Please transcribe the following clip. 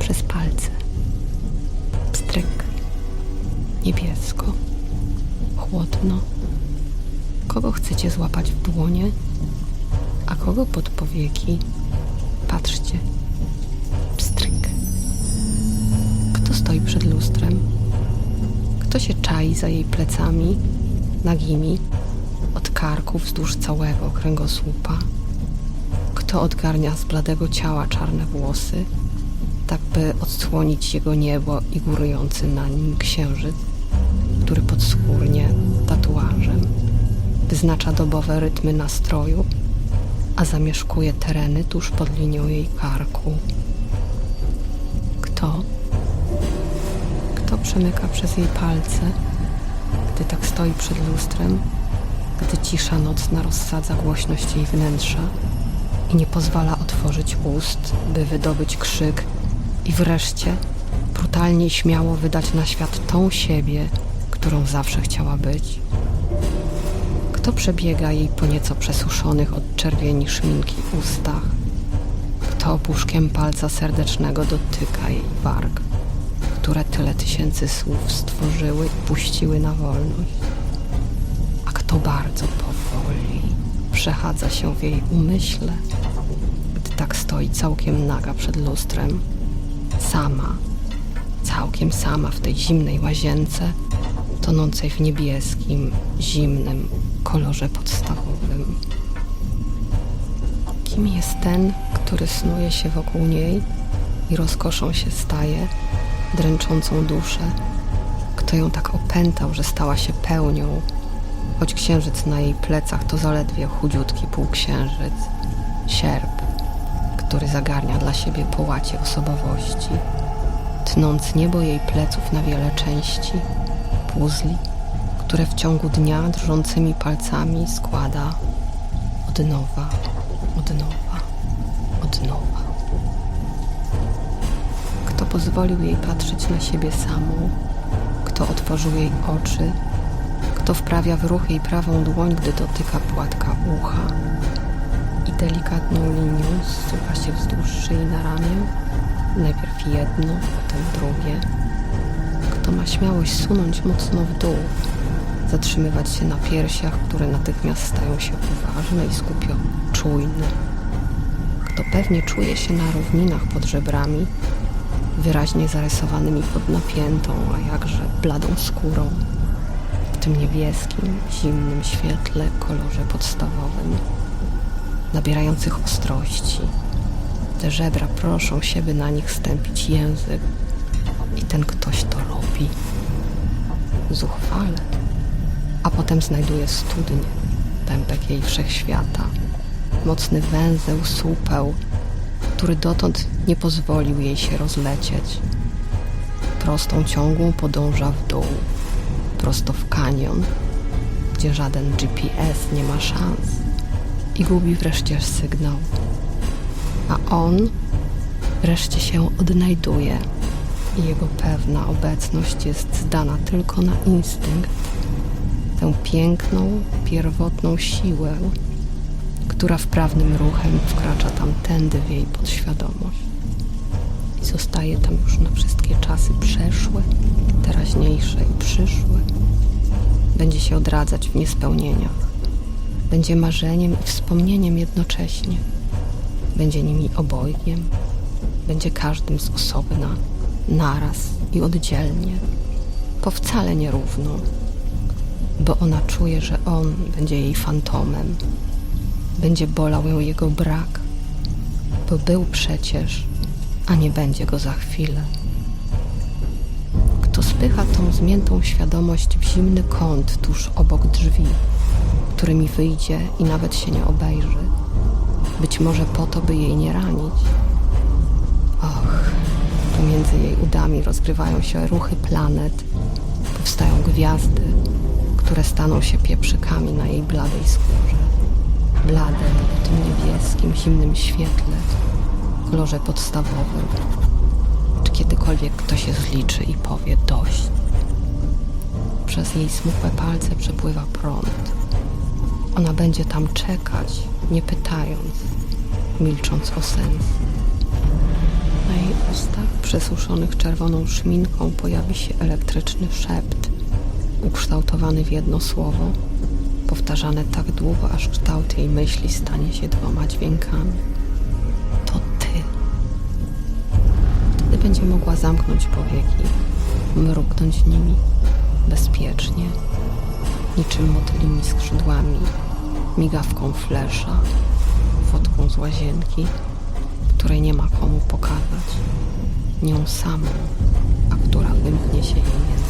przez palce. Pstryk. Niebiesko. Chłodno. Kogo chcecie złapać w dłonie, a kogo pod powieki? Patrzcie. Pstryk. Kto stoi przed lustrem? Kto się czai za jej plecami, nagimi, od karku wzdłuż całego kręgosłupa? Kto odgarnia z bladego ciała czarne włosy, tak by odsłonić jego niebo i górujący na nim księżyc, który podskórnie tatuażem wyznacza dobowe rytmy nastroju, a zamieszkuje tereny tuż pod linią jej karku? Kto? Kto przemyka przez jej palce, gdy tak stoi przed lustrem, gdy cisza nocna rozsadza głośność jej wnętrza i nie pozwala otworzyć ust, by wydobyć krzyk i wreszcie brutalnie i śmiało wydać na świat tą siebie, którą zawsze chciała być? Kto przebiega jej po nieco przesuszonych od czerwieni szminki ustach? Kto opuszkiem palca serdecznego dotyka jej warg, które tyle tysięcy słów stworzyły i puściły na wolność? A kto bardzo powoli przechadza się w jej umyśle, tak stoi całkiem naga przed lustrem, sama, całkiem sama w tej zimnej łazience, tonącej w niebieskim, zimnym kolorze podstawowym. Kim jest ten, który snuje się wokół niej i rozkoszą się staje, dręczącą duszę? Kto ją tak opętał, że stała się pełnią, choć księżyc na jej plecach to zaledwie chudziutki półksiężyc, sierp, który zagarnia dla siebie połacie osobowości, tnąc niebo jej pleców na wiele części, puzli, które w ciągu dnia drżącymi palcami składa od nowa, od nowa, od nowa. Kto pozwolił jej patrzeć na siebie samą, kto otworzył jej oczy, kto wprawia w ruch jej prawą dłoń, gdy dotyka płatka ucha i delikatną linią zsuwa się wzdłuż szyi na ramię, najpierw jedno, potem drugie. Kto ma śmiałość sunąć mocno w dół, zatrzymywać się na piersiach, które natychmiast stają się uważne i skupione, czujne. Kto pewnie czuje się na równinach pod żebrami, wyraźnie zarysowanymi pod napiętą, a jakże bladą skórą, w tym niebieskim, zimnym świetle, kolorze podstawowym, nabierających ostrości. Te żebra proszą się, by na nich stępić język i ten ktoś to robi. Zuchwale a potem znajduje studnię, pępek jej wszechświata, mocny węzeł, słupeł, który dotąd nie pozwolił jej się rozlecieć. Prostą ciągłą podąża w dół, prosto w kanion, gdzie żaden GPS nie ma szans i gubi wreszcie sygnał. A on wreszcie się odnajduje i jego pewna obecność jest zdana tylko na instynkt tę piękną, pierwotną siłę, która wprawnym ruchem wkracza tam tędy w jej podświadomość i zostaje tam już na wszystkie czasy przeszłe, teraźniejsze i przyszłe. Będzie się odradzać w niespełnieniach. Będzie marzeniem i wspomnieniem jednocześnie. Będzie nimi obojgiem. Będzie każdym z osobna, naraz i oddzielnie, po wcale nierówno bo ona czuje, że on będzie jej fantomem. Będzie bolał ją jego brak, bo był przecież, a nie będzie go za chwilę. Kto spycha tą zmiętą świadomość w zimny kąt tuż obok drzwi, którymi wyjdzie i nawet się nie obejrzy, być może po to, by jej nie ranić. Och, pomiędzy jej udami rozgrywają się ruchy planet, powstają gwiazdy, które staną się pieprzykami na jej bladej skórze. Blade w tym niebieskim, zimnym świetle, kolorze podstawowym. Czy kiedykolwiek ktoś się zliczy i powie dość? Przez jej smukłe palce przepływa prąd. Ona będzie tam czekać, nie pytając, milcząc o sens. Na jej ustach, przesuszonych czerwoną szminką, pojawi się elektryczny szept, ukształtowany w jedno słowo, powtarzane tak długo, aż kształt jej myśli stanie się dwoma dźwiękami. To ty. Wtedy będzie mogła zamknąć powieki, mruknąć nimi bezpiecznie, niczym motylymi skrzydłami, migawką flesza, fotką z łazienki, której nie ma komu pokazać, nią samą, a która wymknie się jej nie